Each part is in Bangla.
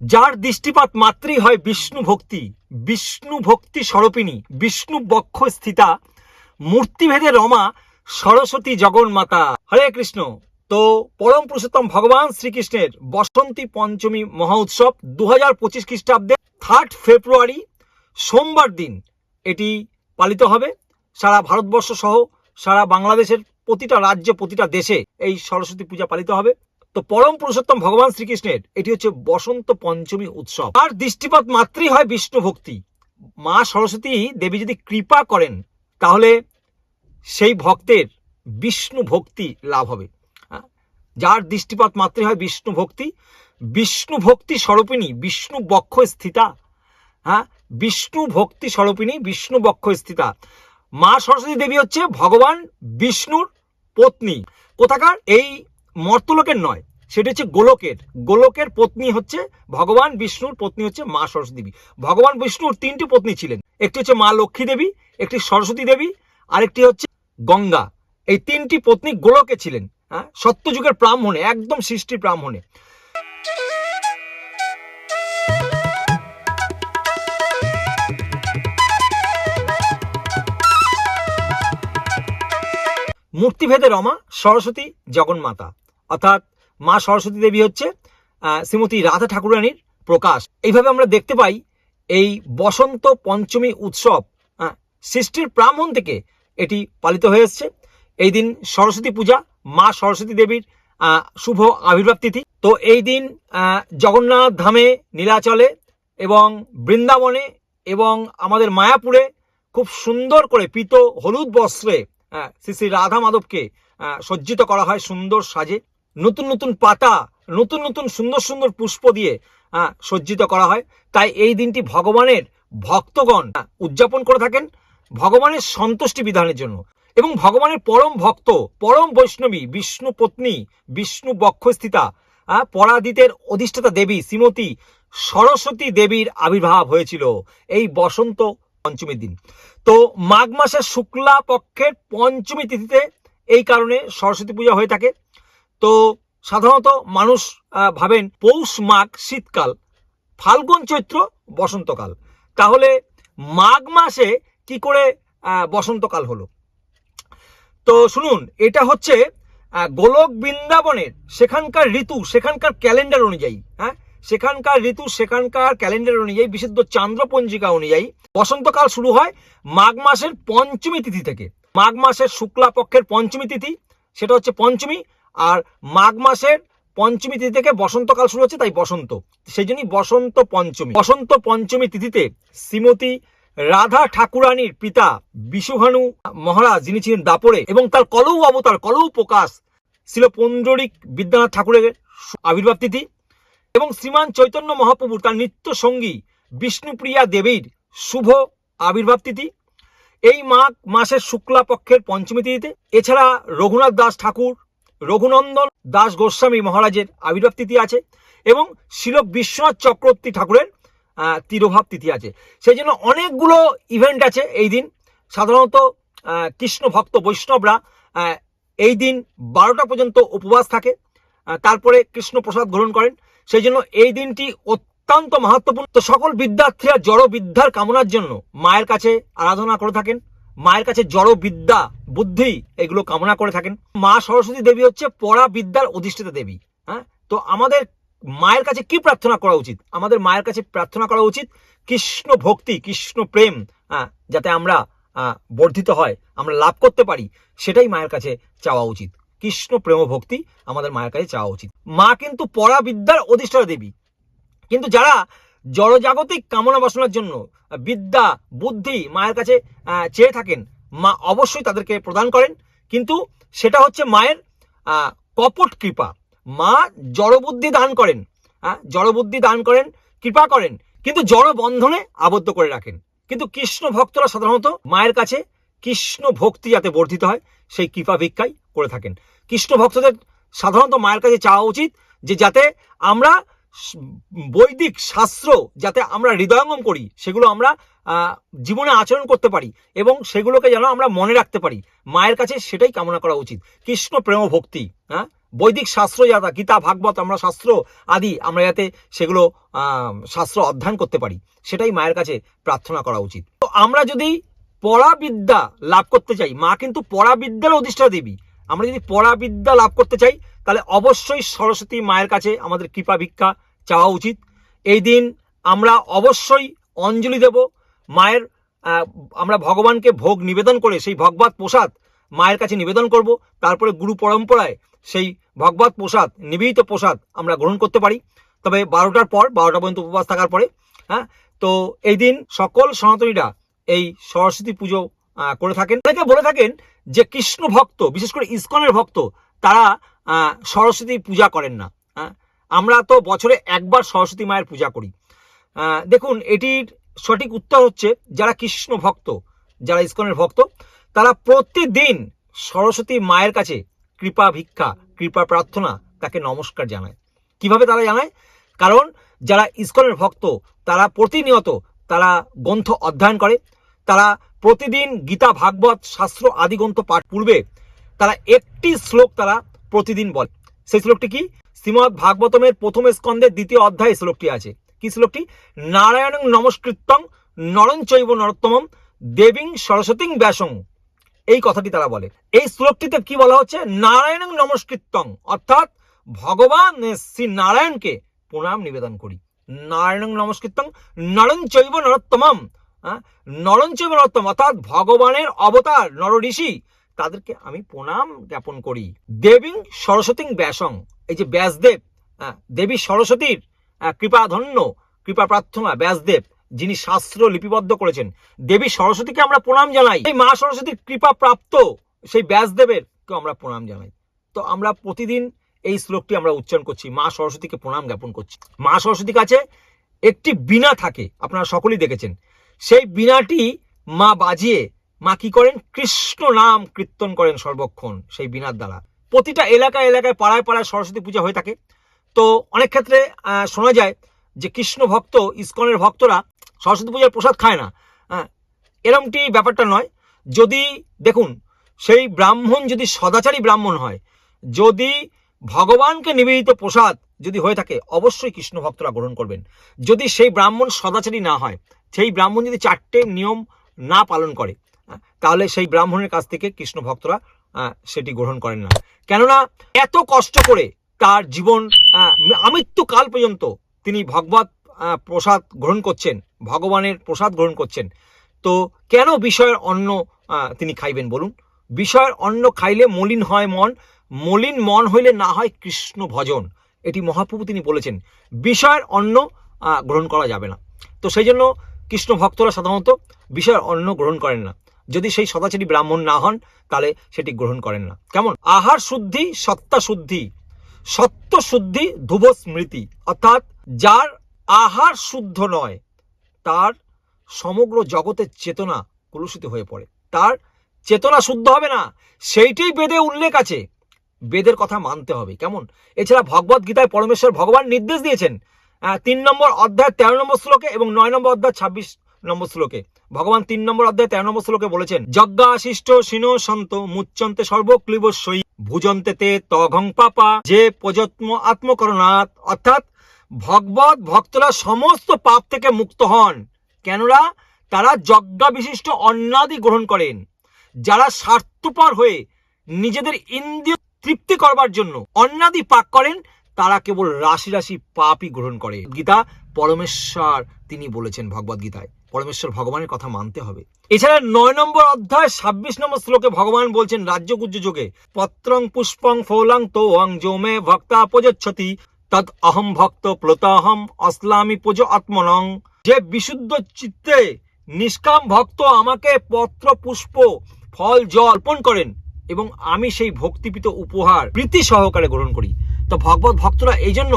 যার দৃষ্টিপাত মাত্রই হয় বিষ্ণু ভক্তি বিষ্ণু ভক্তি স্বরূপিণী, বিষ্ণু বক্ষ স্থিতা, মূর্তিভেদে রমা, সরস্বতী জগন্মাতা। হরে কৃষ্ণ। তো পরম পুরুষোত্তম ভগবান শ্রীকৃষ্ণের বসন্তী পঞ্চমী মহা উৎসব দু হাজার পঁচিশ খ্রিস্টাব্দে থার্ড ফেব্রুয়ারি সোমবার দিন। এটি পালিত হবে সারা ভারতবর্ষ সহ সারা বাংলাদেশের প্রতিটা রাজ্য, প্রতিটা দেশে এই সরস্বতী পূজা পালিত হবে। তো পরম পুরুষোত্তম ভগবান শ্রীকৃষ্ণের, এটি হচ্ছে বসন্ত পঞ্চমী উৎসব। আর দৃষ্টিপাত মাত্রই হয় বিষ্ণু ভক্তি। মা সরস্বতী দেবী যদি কৃপা করেন, তাহলে সেই ভক্তের বিষ্ণু ভক্তি লাভ হবে? যার দৃষ্টিপাত মাত্রই হয় বিষ্ণু ভক্তি। বিষ্ণু ভক্তি স্বরূপিণী বিষ্ণু বক্ষ স্থিতা। হ্যাঁ বিষ্ণু ভক্তি স্বরূপিণী বিষ্ণু বক্ষ স্থিতা। মা সরস্বতী দেবী হচ্ছে ভগবান বিষ্ণুর পত্নী। কোথাকার? এই মর্তলোকের নয়, সেটা হচ্ছে গোলকের। গোলকের পত্নী হচ্ছে ভগবান বিষ্ণুর পত্নী হচ্ছে মা সরস্বতী দেবী। ভগবান বিষ্ণুর তিনটি পত্নী ছিলেন। একটি হচ্ছে মা লক্ষ্মী দেবী, একটি সরস্বতী দেবী, আরেকটি হচ্ছে গঙ্গা। এই তিনটি পত্নী গোলকে ছিলেন হ্যাঁ সত্যযুগের ব্রাহ্মণে, একদম সৃষ্টি ব্রাহ্মণে। মূর্তিভেদে রমা সরস্বতী জগন্মাতা। অর্থাৎ মা সরস্বতী দেবী হচ্ছে শ্রীমতী রাধা ঠাকুরানীর প্রকাশ। এইভাবে আমরা দেখতে পাই, এই বসন্ত পঞ্চমী উৎসব সৃষ্টির ব্রাহ্মণ থেকে এটি পালিত হয়ে এসছে। এই দিন সরস্বতী পূজা, মা সরস্বতী দেবীর শুভ আবির্ভাব তিথি। তো এই দিন জগন্নাথ ধামে নীলাচলে এবং বৃন্দাবনে এবং আমাদের মায়াপুরে খুব সুন্দর করে পিত হলুদ বস্ত্রে শ্রী শ্রী রাধা মাধবকে সজ্জিত করা হয় সুন্দর সাজে। নতুন নতুন পাতা, নতুন নতুন সুন্দর সুন্দর পুষ্প দিয়ে সজ্জিত করা হয়। তাই এই দিনটি ভগবানের ভক্তগণ উদযাপন করে থাকেন ভগবানের সন্তুষ্টি বিধানের জন্য। এবং ভগবানের পরম ভক্ত, পরম বৈষ্ণবী, বিষ্ণু পত্নী, বিষ্ণু বক্ষস্থিতা পরাদিতের অধিষ্ঠাতা দেবী শ্রীমতী সরস্বতী দেবীর আবির্ভাব হয়েছিল এই বসন্ত পঞ্চমীর দিন। তো মাঘ মাসের শুক্লা পক্ষের পঞ্চমী তিথিতে এই কারণে সরস্বতী পূজা হয়ে থাকে। তো সাধারণত মানুষ ভাবেন পৌষ মাঘ শীতকাল, ফাল্গুন চৈত্র বসন্তকাল। তাহলে মাঘ মাসে কি করে বসন্তকাল হলো? তো শুনুন, এটা হচ্ছে গোলক বৃন্দাবনের সেখানকার ঋতু, সেখানকার ক্যালেন্ডার অনুযায়ী হ্যাঁ? সেখানকার ঋতু, সেখানকার ক্যালেন্ডার অনুযায়ী, বিশুদ্ধ চান্দ্র পঞ্জিকা অনুযায়ী বসন্তকাল শুরু হয় মাঘ মাসের পঞ্চমী তিথি থেকে। মাঘ মাসের শুক্লা পক্ষের পঞ্চমী তিথি, সেটা হচ্ছে পঞ্চমী আর মাঘ মাসের পঞ্চমী তিথি থেকে বসন্তকাল শুরু হচ্ছে, তাই বসন্ত। সেই জন্যই বসন্ত পঞ্চমী। বসন্ত পঞ্চমী তিথিতে শ্রীমতী রাধা ঠাকুরানীর পিতা বিশুভানু মহারাজ, যিনি ছিলেন দাপরে, এবং তার কলৌ অবতার কলৌ প্রকাশ ছিল পৌণ্ডরিক বিদ্যানাথ ঠাকুরের আবির্ভাব তিথি। এবং শ্রীমান চৈতন্য মহাপ্রভু তার নিত্য সঙ্গী বিষ্ণুপ্রিয়া দেবীর শুভ আবির্ভাব তিথি। এই মাঘ মাসের শুক্লা পক্ষের পঞ্চমী তিথিতে। এছাড়া রঘুনাথ দাস ঠাকুর রঘুনন্দন দাস গোস্বামী মহারাজের আবির্ভাব তিথি আছে এবং শিল বিশ্বনাথ চক্রবর্তী ঠাকুরের তিরোভাব তিথি আছে। সেই জন্য অনেকগুলো ইভেন্ট আছে এই দিন। সাধারণত কৃষ্ণ ভক্ত বৈষ্ণবরা এই দিন বারোটা পর্যন্ত উপবাস থাকে। তারপরে কৃষ্ণ প্রসাদ গ্রহণ করেন। সেই জন্য এই দিনটি অত্যন্ত মাহাত্মপূর্ণ। সকল বিদ্যার্থীরা জড় বিদ্যার কামনার জন্য মায়ের কাছে আরাধনা করে থাকেন। মায়ের কাছে জড় বিদ্যা বুদ্ধি এগুলো কামনা করে থাকেন। মা সরস্বতী দেবী হচ্ছে পড়া বিদ্যার অধিষ্ঠিতা দেবী হ্যাঁ? তো আমাদের মায়ের কাছে কি প্রার্থনা করা উচিত? আমাদের মায়ের কাছে প্রার্থনা করা উচিত কৃষ্ণ ভক্তি কৃষ্ণ প্রেম হ্যাঁ, যাতে আমরা বর্ধিত হয় আমরা লাভ করতে পারি সেটাই মায়ের কাছে চাওয়া উচিত। কৃষ্ণ প্রেম ভক্তি আমাদের মায়ের কাছে চাওয়া উচিত। মা কিন্তু পড়া বিদ্যার অধিষ্ঠাতা দেবী। কিন্তু যারা জড়জাগতিক কামনা বাসনার জন্য বিদ্যা, বুদ্ধি মায়ের কাছে চেয়ে থাকেন। মা অবশ্যই তাদেরকে প্রদান করেন। কিন্তু সেটা হচ্ছে মায়ের কপট কৃপা। মা জড়বুদ্ধি দান করেন হ্যাঁ জড়বুদ্ধি দান করেন, কৃপা করেন, কিন্তু জড় বন্ধনে আবদ্ধ করে রাখেন। কিন্তু কৃষ্ণ ভক্তরা সাধারণত মায়ের কাছে কৃষ্ণ ভক্তি যাতে বর্ধিত হয়, সেই কৃপা ভিক্ষাই করে থাকেন। কৃষ্ণ ভক্তদের সাধারণত মায়ের কাছে চাওয়া উচিত যে যাতে আমরা বৈদিক শাস্ত্র যাতে আমরা হৃদয়ঙ্গম করি, সেগুলো আমরা জীবনে আচরণ করতে পারি এবং সেগুলোকে যেন আমরা মনে রাখতে পারি। মায়ের কাছে সেটাই কামনা করা উচিত। কৃষ্ণ প্রেম ভক্তি হ্যাঁ বৈদিক শাস্ত্র যাতা, গীতা, ভাগবত, আমরা শাস্ত্র আদি, আমরা যাতে সেগুলো শাস্ত্র অধ্যয়ন করতে পারি। সেটাই মায়ের কাছে প্রার্থনা করা উচিত। তো আমরা যদি পড়াবিদ্যা লাভ করতে চাই, মা কিন্তু পড়াবিদ্যার অধিষ্ঠা দেবী। আমরা যদি পড়াবিদ্যা লাভ করতে চাই, তাহলে অবশ্যই সরস্বতী মায়ের কাছে আমাদের কৃপা ভিক্ষা চাওয়া উচিত। এই দিন আমরা অবশ্যই অঞ্জলি দেব, মায়ের আমরা ভগবানকে ভোগ নিবেদন করে সেই ভগবত প্রসাদ মায়ের কাছে নিবেদন করব। তারপরে গুরু পরম্পরায় সেই ভগবত প্রসাদ, নিবেদিত প্রসাদ আমরা গ্রহণ করতে পারি। তবে বারোটার পর, বারোটা পর্যন্ত উপবাস থাকার পরে হ্যাঁ তো এই দিন সকল সনাতনীরা এই সরস্বতী পুজো করে থাকেন। অনেকে বলে থাকেন যে কৃষ্ণ ভক্ত, বিশেষ করে ইসকনের ভক্ত, তারা সরস্বতী পূজা করেন না। আমরা তো বছরে একবার সরস্বতী মায়ের পূজা করি। দেখুন, এটির সঠিক উত্তর হচ্ছে যারা কৃষ্ণ ভক্ত, যারা ইসকনের ভক্ত, তারা প্রতিদিন সরস্বতী মায়ের কাছে কৃপা ভিক্ষা, কৃপা প্রার্থনা তাকে নমস্কার জানায়। কীভাবে তারা জানায়? কারণ যারা ইসকনের ভক্ত, তারা প্রতিনিয়ত তারা গ্রন্থ অধ্যয়ন করে, তারা প্রতিদিন গীতা, ভাগবত, শাস্ত্র আদি গ্রন্থ পাঠ পূর্বে তারা একটি শ্লোক তারা প্রতিদিন বলে। সেই শ্লোকটি কি? শ্রীমৎ ভাগবতমের প্রথম স্কন্ধের দ্বিতীয় অধ্যায়ে শ্লোকটি আছে। কি শ্লোকটি? নারায়ণ নমস্কৃতং নরঞ্চৈব নরোত্তমম দেবীং সরস্বতীং ব্যাসং। এই কথাটি তারা বলে। এই শ্লোকটিতে কি বলা হচ্ছে? নারায়ণ নমস্কৃতং অর্থাৎ ভগবান শ্রী নারায়ণকে প্রণাম নিবেদন করি। নারায়ণ নমস্কৃতং নরঞ্চৈব নরোত্তমম। হ্যাঁ? নরঞ্চৈব নরোত্তম অর্থাৎ ভগবানের অবতার নর ঋষি তাদেরকে আমি প্রণাম জ্ঞাপন করি। দেবী সরস্বতী ব্যাসং। এই যে ব্যাসদেব দেবী সরস্বতীর আহ, কৃপাধন্য কৃপা প্রার্থনা ব্যাসদেব যিনি শাস্ত্র লিপিবদ্ধ করেছেন। দেবী সরস্বতীকে আমরা প্রণাম জানাই। এই মা সরস্বতীর কৃপা প্রাপ্ত সেই ব্যাসদেবের কে আমরা প্রণাম জানাই। তো আমরা প্রতিদিন এই শ্লোকটি আমরা উচ্চারণ করছি। মা সরস্বতীকে প্রণাম জ্ঞাপন করছি। মা সরস্বতীর কাছে একটি বীণা থাকে। আপনারা সকলেই দেখেছেন। সেই বীণাটি মা বাজিয়ে মা কি করেন? কৃষ্ণ নাম কীর্তন করেন সর্বক্ষণ সেই বীণার দ্বারা। প্রতিটা এলাকায় এলাকায় পাড়ায় পাড়ায় সরস্বতী পূজা হয়ে থাকে। তো অনেক ক্ষেত্রে শোনা যায় যে কৃষ্ণ ভক্ত, ইস্কনের ভক্তরা সরস্বতী পূজার প্রসাদ খায় না। হ্যাঁ এরমটি ব্যাপারটা নয়। যদি দেখুন, সেই ব্রাহ্মণ যদি সদাচারী ব্রাহ্মণ হয়, যদি ভগবানকে নিবেদিত প্রসাদ যদি হয়ে থাকে, অবশ্যই কৃষ্ণ ভক্তরা গ্রহণ করবেন। যদি সেই ব্রাহ্মণ সদাচারী না হয়, সেই ব্রাহ্মণ যদি চারটে নিয়ম না পালন করে তাহলে সেই ব্রাহ্মণের কাছ থেকে কৃষ্ণ ভক্তরা সেটি গ্রহণ করেন না। কেননা, এত কষ্ট করে তার জীবন আমৃত্যুকাল পর্যন্ত তিনি ভগবত প্রসাদ গ্রহণ করছেন, ভগবানের প্রসাদ গ্রহণ করছেন। তো কেন বিষয়ের অন্ন তিনি খাইবেন বলুন? বিষয়ের অন্ন খাইলে মলিন হয় মন, মলিন মন হইলে না হয় কৃষ্ণ ভজন। এটি মহাপ্রভু তিনি বলেছেন, বিষয়ের অন্ন গ্রহণ করা যাবে না। তো সেই জন্য কৃষ্ণ ভক্তরা সাধারণত বিষয়ের অন্ন গ্রহণ করেন না। যদি সেই সদাচারী ব্রাহ্মণ না হন, তাহলে সেটি গ্রহণ করেন না। কেমন? আহার শুদ্ধি, সত্তা শুদ্ধি। সত্য শুদ্ধি ধ্রুব স্মৃতি। অর্থাৎ যার আহার শুদ্ধ নয়, তার সমগ্র জগতের চেতনা কলুষিত হয়ে পড়ে। তার চেতনা শুদ্ধ হবে না, সেইটাই বেদে উল্লেখ আছে। বেদের কথা মানতে হবে, কেমন? এছাড়া ভগবত গীতায় পরমেশ্বর ভগবান নির্দেশ দিয়েছেন তিন নম্বর অধ্যায় তেরো নম্বর শ্লোকে এবং নয় নম্বর অধ্যায় ছাব্বিশ নম্বর শ্লোকে। ভগবান তিন নম্বর অধ্যায় তেরো নম্বর শ্লোকে বলেছেন, যজ্ঞাশিষ্ট সিনো সন্ত মুচ্চন্তে সর্বক্লিবস্বই ভুজন্তে তে তঘং পাপা, যে প্রযত্ম আত্মকরণাৎ। অর্থাৎ ভগবত ভক্তরা সমস্ত পাপ থেকে মুক্ত হন। কেননা তারা যজ্ঞা বিশিষ্ট অন্নাদি গ্রহণ করেন, যারা স্বার্থপর হয়ে নিজেদের ইন্দ্রিয় তৃপ্তি করবার জন্য অন্নাদি পাক করেন, তারা কেবল রাশি রাশি পাপই গ্রহণ করে। গীতা পরমেশ্বর তিনি বলেছেন ভগবত গীতায়, পরমেশ্বর ভগবানের কথা মানতে হবে। এছাড়া নয় নম্বর অধ্যায়, ছাব্বিশ নম্বর শ্লোকে ভগবান বলছেন রাজ্য গুজ্জ যোগে, পত্রং পুষ্পং ফৌলাং তো অং যৌমে ভক্তা প্রযচ্ছতি তদ অহম ভক্ত প্লতাহম অস্লামি পুজ আত্মনং। যে বিশুদ্ধ চিত্তে নিষ্কাম ভক্ত আমাকে পত্র, পুষ্প, ফল, জল অর্পণ করেন এবং আমি সেই ভক্তিপিত উপহার প্রীতি সহকারে গ্রহণ করি। তো ভগবত ভক্তরা এই জন্য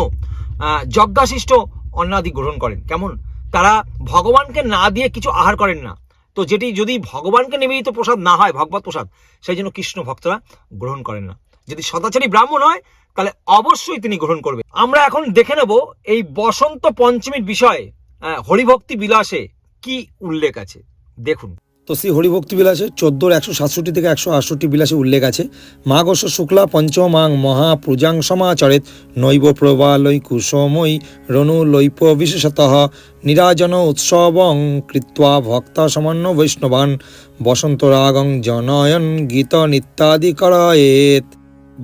যজ্ঞাশিষ্ট অন্নাদি গ্রহণ করেন। কেমন? তারা ভগবানকে না দিয়ে কিছু আহার করেন না। তো যেটি যদি ভগবানকে নিবেদিত প্রসাদ না হয়, ভগবত প্রসাদ সেই জন্য কৃষ্ণ ভক্তরা গ্রহণ করেন না। যদি সদাচারী ব্রাহ্মণ হয়, তাহলে অবশ্যই তিনি গ্রহণ করবেন। আমরা এখন দেখে নেব এই বসন্ত পঞ্চমীর বিষয়ে হরিভক্তি বিলাসে কি উল্লেখ আছে। দেখুন। তো শ্রী হরিভক্তি বিলাসে চোদ্দোর একশো সাতষট্টি থেকে একশো আটষট্টি বিলাসে উল্লেখ আছে। মাঘস শুক্লা পঞ্চমাং মহা পূজাং সমাচরেত নৈব প্রবালৈ কুসময়ী রণু লৈপ বিশেষত নিরাজন উৎসবং কৃত্বা ভক্ত সমান্য বৈষ্ণবান বসন্ত রাগং জনয়ন গীত নিত্যাদি করয়েত।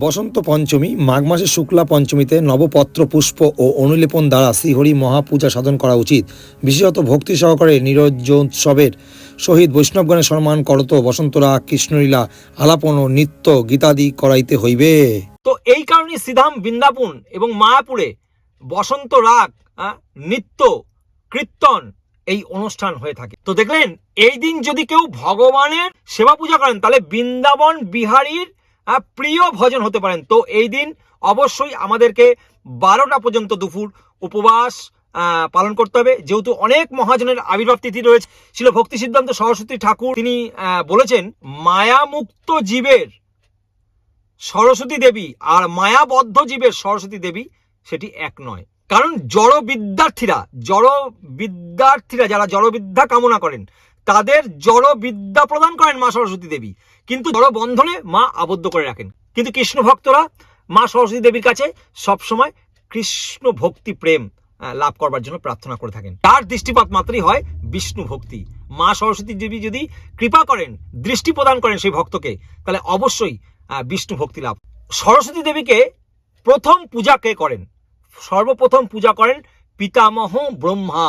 বসন্ত পঞ্চমী, মাঘ মাসের শুক্লা পঞ্চমীতে নবপত্র, পুষ্প ও অনুলেপন দ্বারা শ্রীহরি মহাপূজা সাধন করা উচিত। বিশেষত ভক্তি সহকারে নিরঞ্জোৎসবের সহিত বৈষ্ণবগণের সম্মান করত বসন্তরা, কৃষ্ণলীলা, আলাপন ও নৃত্য গীতাদি করাইতে হইবে। তো এই কারণে শ্রীধাম বৃন্দাবন এবং মায়াপুরে বসন্ত রাগ নৃত্য, কীর্তন এই অনুষ্ঠান হয়ে থাকে। তো দেখলেন, এই দিন যদি কেউ ভগবানের সেবা পূজা করেন, তাহলে বৃন্দাবন বিহারীর প্রিয় ভজন হতে পারেন। তো এই দিন অবশ্যই আমাদেরকে বারোটা পর্যন্ত দুপুর উপবাস পালন করতে হবে। যেহেতু অনেক মহাজনের আবির্ভাব তিথি রয়েছে ছিল ভক্তি সিদ্ধান্ত সরস্বতী ঠাকুর তিনি বলেছেন, মায়ামুক্ত জীবের সরস্বতী দেবী আর মায়াবদ্ধ জীবের সরস্বতী দেবী সেটি এক নয়। কারণ জড় বিদ্যার্থীরা জড় বিদ্যার্থীরা যারা জড় বিদ্যা কামনা করেন তাদের জড় বিদ্যা প্রদান করেন মা সরস্বতী দেবী। কিন্তু জড় বন্ধনে মা আবদ্ধ করে রাখেন। কিন্তু কৃষ্ণ ভক্তরা মা সরস্বতী দেবীর কাছে সবসময় কৃষ্ণ ভক্তি প্রেম লাভ করবার জন্য প্রার্থনা করে থাকেন। তার দৃষ্টিপাত মাত্রই হয় বিষ্ণু ভক্তি। মা সরস্বতী দেবী যদি কৃপা করেন, দৃষ্টি প্রদান করেন সেই ভক্তকে, তাহলে অবশ্যই বিষ্ণু ভক্তি লাভ। সরস্বতী দেবীকে প্রথম পূজা কে করেন? সর্বপ্রথম পূজা করেন পিতামহ ব্রহ্মা।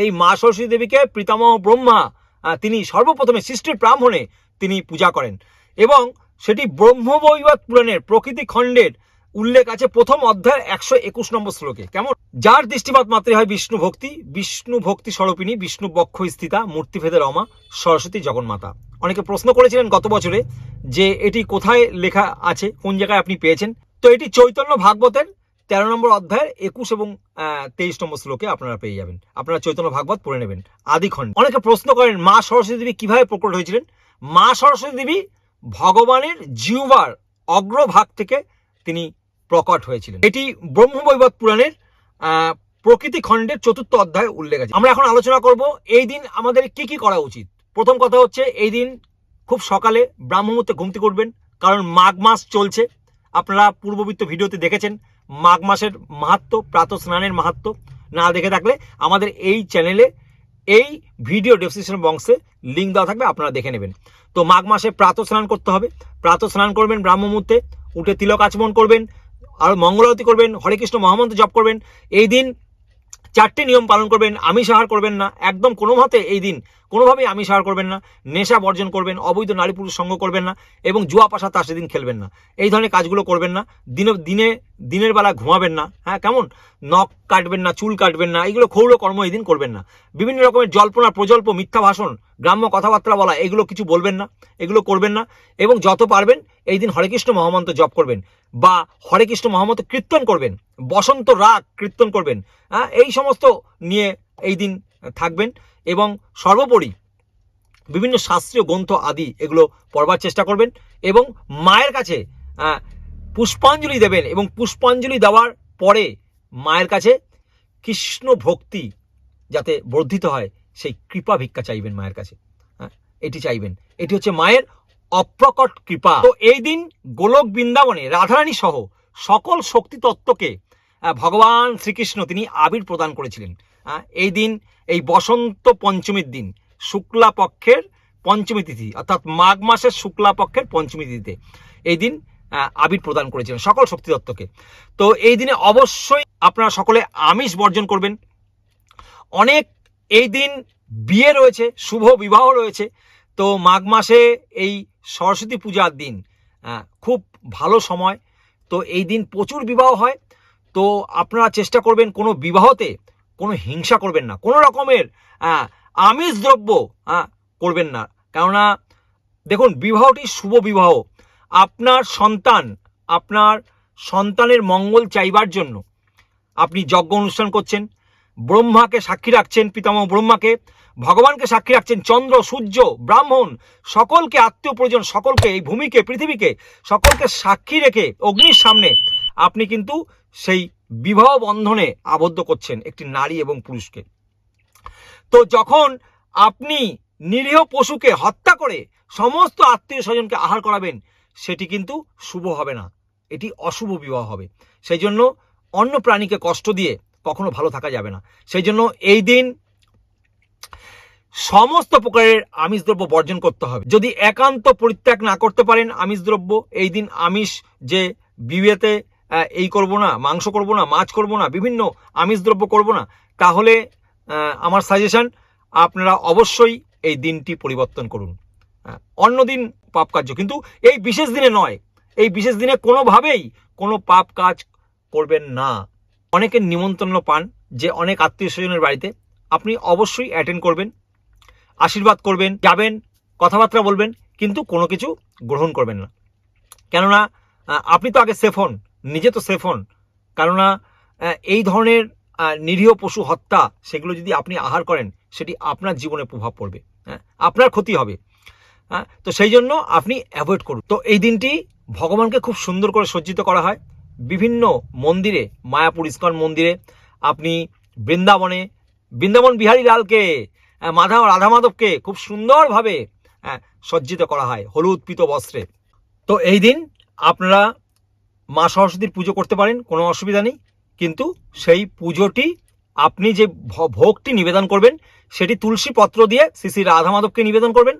এই মা সরস্বতী দেবীকে পিতামহ ব্রহ্মা তিনি সর্বপ্রথমে সৃষ্টির ব্রাহ্মণে তিনি পূজা করেন। এবং সেটি ব্রহ্মবৈবত পুরাণের প্রকৃতি খণ্ডের উল্লেখ আছে প্রথম অধ্যায়ের একশো একুশ নম্বর শ্লোকে। কেমন? যার দৃষ্টিপাত মাত্রে হয় বিষ্ণু ভক্তি বিষ্ণু ভক্তি স্বরূপিনী বিষ্ণু বক্ষ স্থিতা মূর্তিভেদে রমা, সরস্বতী জগন্মাতা। অনেকে প্রশ্ন করেছিলেন গত বছরে যে এটি কোথায় লেখা আছে, কোন জায়গায় আপনি পেয়েছেন? তো এটি চৈতন্য ভাগবতের তেরো নম্বর অধ্যায়ের একুশ এবং তেইশ নম্বর শ্লোকে আপনারা পেয়ে যাবেন। আপনারা চৈতন্য ভাগবত পড়ে নেবেন। আদিখণ্ড অনেকে প্রশ্ন করেন, মা সরস্বতী দেবী কীভাবে প্রকট হয়েছিলেন? মা সরস্বতী দেবী ভগবানের জিউবার অগ্রভাগ থেকে তিনি প্রকট হয়েছিলেন। এটি ব্রহ্মবৈবত পুরাণের প্রকৃতি খণ্ডের চতুর্থ অধ্যায়ে উল্লেখ আছে। আমরা এখন আলোচনা করব, এই দিন আমাদের কি কি করা উচিত? প্রথম কথা হচ্ছে, এই দিন খুব সকালে ব্রাহ্ম মুহূর্তে ঘুমতি করবেন, কারণ মাঘ মাস চলছে। আপনারা পূর্ববৃত্ত ভিডিওতে দেখেছেন মাঘ মাসের মাহাত্ম প্রাত স্নানের মাহাত্ম না দেখে থাকলে আমাদের এই চ্যানেলে এই ভিডিও ডেসক্রিপশন বক্সে লিঙ্ক দেওয়া থাকবে, আপনারা দেখে নেবেন। তো মাঘ মাসে প্রাত স্নান করতে হবে। প্রাত স্নান করবেন ব্রাহ্ম মুহূর্তে, উঠে তিলক আচমন করবেন, আর মঙ্গলারতি করবেন, হরে কৃষ্ণ মহামন্ত্র জপ করবেন, এই দিন চারটে নিয়ম পালন করবেন, আমিষ আহার করবেন না, একদম কোনো মতে এই দিন কোনোভাবেই আমিষ আহার করবেন না, নেশা বর্জন করবেন, অবৈধ নারী পুরুষ সঙ্গ করবেন না এবং জুয়া পাশা তার সেদিন খেলবেন না। এই ধরনের কাজগুলো করবেন না, দিনে দিনে, দিনের বেলা ঘুমাবেন না হ্যাঁ কেমন? নখ কাটবেন না, চুল কাটবেন না, এইগুলো ক্ষৌর কর্ম এই দিন করবেন না। বিভিন্ন রকমের জল্পনা, প্রজল্প, মিথ্যা ভাষণ, গ্রাম্য কথাবার্তা বলা, এগুলো কিছু বলবেন না, এগুলো করবেন না এবং যত পারবেন এই দিন হরে কৃষ্ণ মহামন্ত্র জপ করবেন বা হরে কৃষ্ণ মহামন্ত্র কীর্তন করবেন, বসন্ত রাগ কীর্তন করবেন হ্যাঁ এই সমস্ত নিয়ে এই দিন থাকবেন। এবং সর্বোপরি বিভিন্ন শাস্ত্রীয় গ্রন্থ আদি এগুলো পড়বার চেষ্টা করবেন এবং মায়ের কাছে পুষ্পাঞ্জলি দেবেন এবং পুষ্পাঞ্জলি দেওয়ার পরে মায়ের কাছে কৃষ্ণ ভক্তি যাতে বর্ধিত হয়, সেই কৃপা ভিক্ষা চাইবেন মায়ের কাছে হ্যাঁ এটি চাইবেন। এটি হচ্ছে মায়ের অপ্রকট কৃপা। তো এই দিন গোলক বৃন্দাবনে রাধারানী সহ সকল শক্তি তত্ত্বকে ভগবান শ্রীকৃষ্ণ তিনি আবির প্রদান করেছিলেন। এই দিন, এই বসন্ত পঞ্চমীর দিন, শুক্লা পক্ষের পঞ্চমী তিথি, অর্থাৎ মাঘ মাসের শুক্লা পক্ষের পঞ্চমী তিথিতে। এই দিন আবির প্রদান করেছিলেন সকল শক্তি তত্ত্বকে তো এই দিনে অবশ্যই আপনারা সকলে আমিষ বর্জন করবেন। অনেক এই দিন বিয়ে রয়েছে, শুভ বিবাহ রয়েছে। তো মাঘ মাসে এই সরস্বতী পূজার দিন খুব ভালো সময়। তো এই দিন প্রচুর বিবাহ হয়। তো আপনারা চেষ্টা করবেন কোনো বিবাহতে কোনো হিংসা করবেন না। কোনো রকমের আমিষ দ্রব্য করবেন না। কেননা, দেখুন, বিবাহটি শুভ বিবাহ। আপনার সন্তান, আপনার সন্তানের মঙ্গল চাইবার জন্য আপনি যজ্ঞ অনুষ্ঠান করছেন, ব্রহ্মাকে সাক্ষী রাখছেন, পিতামহ ব্রহ্মাকে, ভগবানকে সাক্ষী রাখছেন, চন্দ্র, সূর্য, ব্রাহ্মণ, সকলকে, আত্মীয় প্রয়োজন সকলকে, এই ভূমিকে, পৃথিবীকে, সকলকে সাক্ষী রেখে অগ্নির সামনে আপনি কিন্তু সেই বিবাহ বন্ধনে আবদ্ধ করছেন একটি নারী এবং পুরুষকে। তো যখন আপনি নিরীহ পশুকে হত্যা করে সমস্ত আত্মীয় স্বজনকে আহার করাবেন সেটি কিন্তু শুভ হবে না। এটি অশুভ বিবাহ হবে। সেই জন্য অন্য প্রাণীকে কষ্ট দিয়ে কখনো ভালো থাকা যাবে না। সেই জন্য এই দিন সমস্ত প্রকারের আমিষ দ্রব্য বর্জন করতে হবে। যদি একান্ত পরিত্যাগ না করতে পারেন আমিষ দ্রব্য এই দিন আমিষ যে আহ, এই করব না, মাংস করব না, মাছ করব না, বিভিন্ন আমিষ দ্রব্য করব না, তাহলে আমার সাজেশন আপনারা অবশ্যই এই দিনটি পরিবর্তন করুন। অন্য দিন পাপ কার্য, কিন্তু এই বিশেষ দিনে নয়, এই বিশেষ দিনে কোনোভাবেই কোনো পাপ কাজ করবেন না। অনেকের নিমন্ত্রণ পান যে অনেক আত্মীয় স্বজনের বাড়িতে, আপনি অবশ্যই অ্যাটেন্ড করবেন, আশীর্বাদ করবেন, যাবেন, কথাবার্তা বলবেন, কিন্তু কোনো কিছু গ্রহণ করবেন না। কেননা আপনি তো আগে সেফ হন নিজে তো সেফ হন। কেননা এই ধরনের নিরীহ পশু হত্যা, সেগুলো যদি আপনি আহার করেন, সেটি আপনার জীবনে প্রভাব পড়বে হ্যাঁ? আপনার ক্ষতি হবে হ্যাঁ? তো সেই জন্য আপনি অ্যাভয়েড করুন। তো এই দিনটি ভগবানকে খুব সুন্দর করে সজ্জিত করা হয়। বিভিন্ন মন্দিরে, মায়াপুর ইস্কন মন্দিরে, আপনি বৃন্দাবনে, বৃন্দাবন বিহারী লালকে মাধব রাধা মাধবকে খুব সুন্দরভাবে সজ্জিত করা হয়, হলুদ পিত বস্ত্রে। তো এই দিন আপনারা মা সরস্বতীর পুজো করতে পারেন, কোনো অসুবিধা নেই। কিন্তু সেই পুজোটি আপনি যে ভোগটি নিবেদন করবেন, সেটি তুলসী পত্র দিয়ে শ্রী শ্রী রাধা মাধবকে নিবেদন করবেন।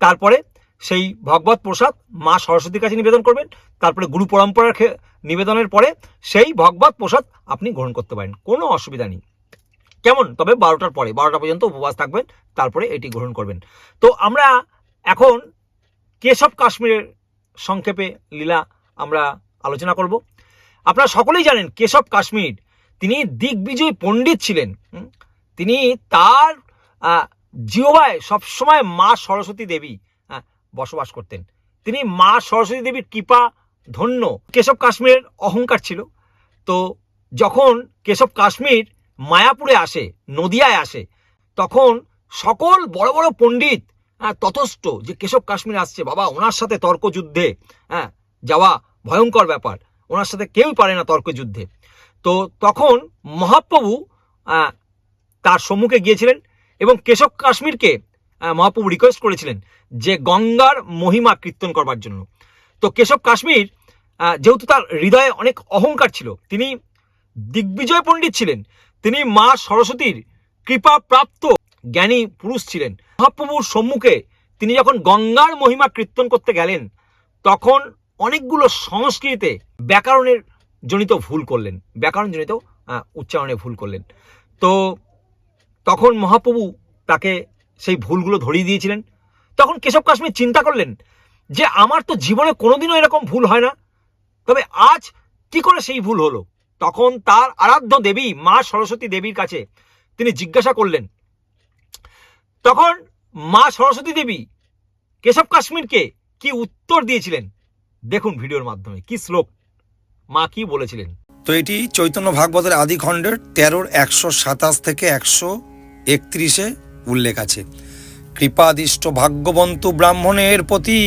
তারপরে সেই ভগবত প্রসাদ মা সরস্বতীর কাছে নিবেদন করবেন। তারপরে গুরু পরম্পরার নিবেদনের পরে সেই ভগবত প্রসাদ আপনি গ্রহণ করতে পারেন, কোনো অসুবিধা নেই। কেমন? তবে বারোটার পরে, বারোটা পর্যন্ত উপবাস থাকবেন, তারপরে এটি গ্রহণ করবেন। তো আমরা এখন কেশব কাশ্মীরের সংক্ষেপে লীলা আমরা আলোচনা করব। আপনারা সকলেই জানেন কেশব কাশ্মীর তিনি দিগ্বিজয় পণ্ডিত ছিলেন। তিনি তার জিওবায় সবসময় মা সরস্বতী দেবী বসবাস করতেন। তিনি মা সরস্বতী দেবীর কৃপা ধন্য। কেশব কাশ্মীরের অহংকার ছিল। তো যখন কেশব কাশ্মীর মায়াপুরে আসে নদিয়ায় আসে তখন সকল বড় বড় পণ্ডিত হ্যাঁ, তথস্থ যে কেশব কাশ্মীর আসছে বাবা ওনার সাথে তর্কযুদ্ধে হ্যাঁ যাওয়া ভয়ঙ্কর ব্যাপার। ওনার সাথে কেউ পারে না তর্কযুদ্ধে। তো তখন মহাপ্রভু তার সম্মুখে গিয়েছিলেন এবং কেশব কাশ্মীরকে মহাপ্রভু রিকোয়েস্ট করেছিলেন যে গঙ্গার মহিমা কীর্তন করবার জন্য। তো কেশব কাশ্মীর যেহেতু তার হৃদয়ে অনেক অহংকার ছিল, তিনি দিগ্বিজয় পণ্ডিত ছিলেন, তিনি মা সরস্বতীর কৃপা প্রাপ্ত জ্ঞানী পুরুষ ছিলেন। মহাপ্রভুর সম্মুখে তিনি যখন গঙ্গার মহিমা কীর্তন করতে গেলেন, তখন অনেকগুলো সংস্কৃতিতে ব্যাকরণের জনিত ভুল করলেন। ব্যাকরণ জনিত উচ্চারণে ভুল করলেন। তো তখন মহাপ্রভু তাকে সেই ভুলগুলো ধরিয়ে দিয়েছিলেন। তখন কেশব কাশ্মীর চিন্তা করলেন যে, আমার তো জীবনে কোনোদিনও এরকম ভুল হয় না। তবে আজ কি করে সেই ভুল হলো? তখন তার আরাধ্য দেবী, মা সরস্বতী দেবীর কাছে তিনি জিজ্ঞাসা করলেন। তখন মা সরস্বতী দেবী কেশব কাশ্মীরকে কি উত্তর দিয়েছিলেন? দেখুন ভিডিওর মাধ্যমে, কি শ্লোক? মা কি বলেছিলেন? তো এটি চৈতন্য ভাগবতের আদি খণ্ডের তেরোর একশো সাতাশ থেকে একশো একত্রিশে উল্লেখ আছে। কৃপাদিষ্ট ভাগ্যবন্তু ব্রাহ্মণের প্রতি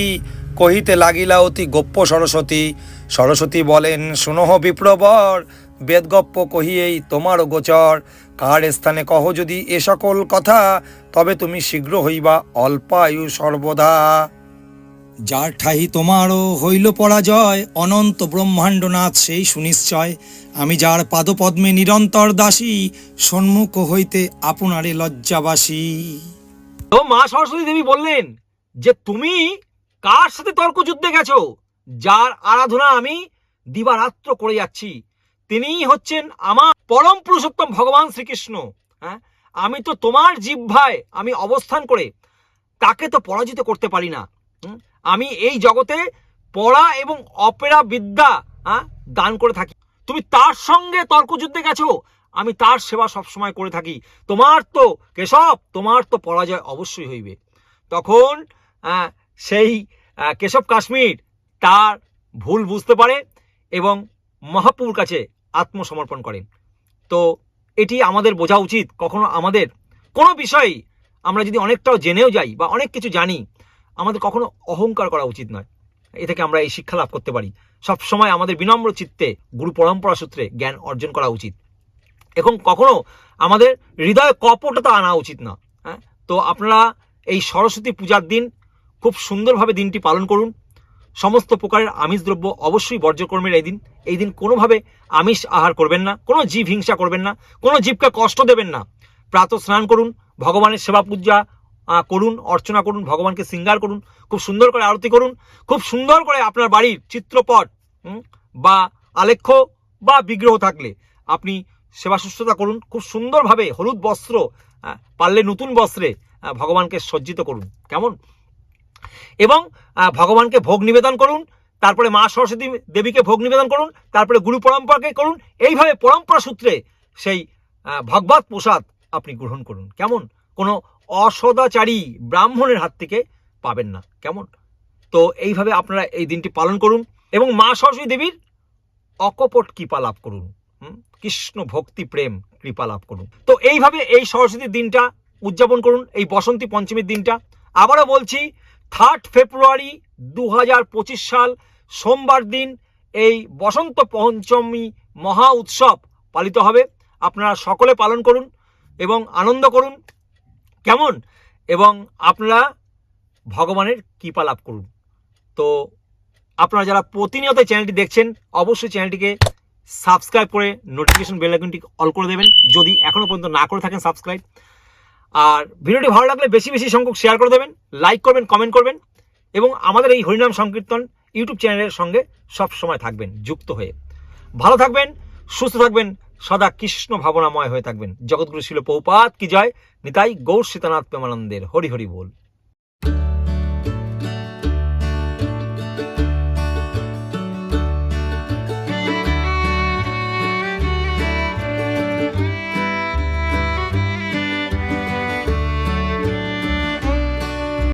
কহিতে লাগিলা অতি গোপ্য সরস্বতী। সরস্বতী বলেন শুনহ বিপ্রবর, বেদগপ্প কহিয়েই তোমার গোচর। কার স্থানে কহ যদি এ সকল কথা, তবে তুমি শীঘ্র হইবা অল্পায়ু সর্বদা। যার ঠাহি তোমারও হইল পরাজয়, অনন্ত ব্রহ্মাণ্ডনাথ সেই সুনিশ্চয়। আমি যার পাদপদ্মে নিরন্তর দাসী, সন্মুখ হইতে আপনারে লজ্জাবাসী। তো মা সরস্বতী দেবী বললেন যে তুমি কার সাথে তর্ক যুদ্ধে গেছো? যার আরাধনা আমি দিবারাত্র করে যাচ্ছি। তিনিই হচ্ছেন আমার পরম পুরুষোত্তম ভগবান শ্রীকৃষ্ণ। হ্যাঁ? আমি তো তোমার জিহ্বায় আমি অবস্থান করে, তাকে তো পরাজিত করতে পারি না? আমি এই জগতে পড়া এবং অপেরা বিদ্যা হ্যাঁ দান করে থাকি। তুমি তার সঙ্গে তর্কযুদ্ধে গেছো, আমি তার সেবা সবসময় করে থাকি। তোমার তো, কেশব, তোমার তো পরাজয় অবশ্যই হইবে। তখন সেই কেশব কাশ্মীর তার ভুল বুঝতে পারে এবং মহাপুর কাছে আত্মসমর্পণ করেন তো এটি আমাদের বোঝা উচিত, কখনো আমাদের কোনো বিষয়ে আমরা যদি অনেকটাও জেনেও যাই বা অনেক কিছু জানি আমাদের কখনো অহংকার করা উচিত নয়। এ থেকে আমরা এই শিক্ষা লাভ করতে পারি। সব সময় আমাদের বিনম্র চিত্তে গুরু পরম্পরা সূত্রে জ্ঞান অর্জন করা উচিত। এবং কখনো আমাদের হৃদয়ে কপটতা আনা উচিত না হ্যাঁ? তো আপনারা এই সরস্বতী পূজার দিন খুব সুন্দরভাবে দিনটি পালন করুন। সমস্ত প্রকারের আমিষ দ্রব্য অবশ্যই বর্জ্য করবেন এই দিন। এই দিন কোনোভাবে আমিষ আহার করবেন না, কোনো জীব হিংসা করবেন না, কোনো জীবকে কষ্ট দেবেন না। প্রাতঃ স্নান করুন, ভগবানের সেবা পূজা করুন, অর্চনা করুন, ভগবানকে শৃঙ্গার করুন, খুব সুন্দর করে আরতি করুন, খুব সুন্দর করে আপনার বাড়ির চিত্রপট বা আলেখ্য বা বিগ্রহ থাকলে আপনি সেবা শুশ্রূষা করুন, খুব সুন্দরভাবে হলুদ বস্ত্র পারলে নতুন বস্ত্রে ভগবানকে সজ্জিত করুন, কেমন? এবং ভগবানকে ভোগ নিবেদন করুন, তারপরে মা সরস্বতী দেবীকে ভোগ নিবেদন করুন, তারপরে গুরু পরম্পরাকে করুন, এইভাবে পরম্পরা সূত্রে সেই ভগবত প্রসাদ আপনি গ্রহণ করুন, কেমন? কোনো অসদাচারী ব্রাহ্মণের হাত থেকে পাবেন না। কেমন? তো এইভাবে আপনারা এই দিনটি পালন করুন এবং মা সরস্বতী দেবীর অকপট কৃপা লাভ করুন। কৃষ্ণ ভক্তি প্রেম কৃপা লাভ করুন। তো এইভাবে এই সরস্বতীর দিনটা উদযাপন করুন, এই বসন্তী পঞ্চমীর দিনটা। আবারও বলছি থার্ড ফেব্রুয়ারি দু হাজার পঁচিশ সাল সোমবার দিন এই বসন্ত পঞ্চমী মহা উৎসব পালিত হবে। আপনারা সকলে পালন করুন এবং আনন্দ করুন। কেমন? এবং আপনারা ভগবানের কৃপা লাভ করুন। তো আপনারা যারা প্রতিনিয়ত চ্যানেলটি দেখছেন, অবশ্যই চ্যানেলটিকে সাবস্ক্রাইব করে নোটিফিকেশন বেল আইকনটি অল করে দেবেন, যদি এখনও পর্যন্ত না করে থাকেন সাবস্ক্রাইব আর ভিডিওটি ভালো লাগলে বেশি বেশি সংখ্যক শেয়ার করে দেবেন লাইক করবেন কমেন্ট করবেন এবং আমাদের এই হরিনাম সংকীর্তন ইউটিউব চ্যানেলের সঙ্গে সব সময় থাকবেন, যুক্ত হয়ে। ভালো থাকবেন, সুস্থ থাকবেন সদা কৃষ্ণ ভাবনাময় হয়ে থাকবেন। জগৎগুরু ছিল পৌপাত কি জয়? নিতাই গৌর সীতানাথ প্রেমানন্দের। হরি হরি বল।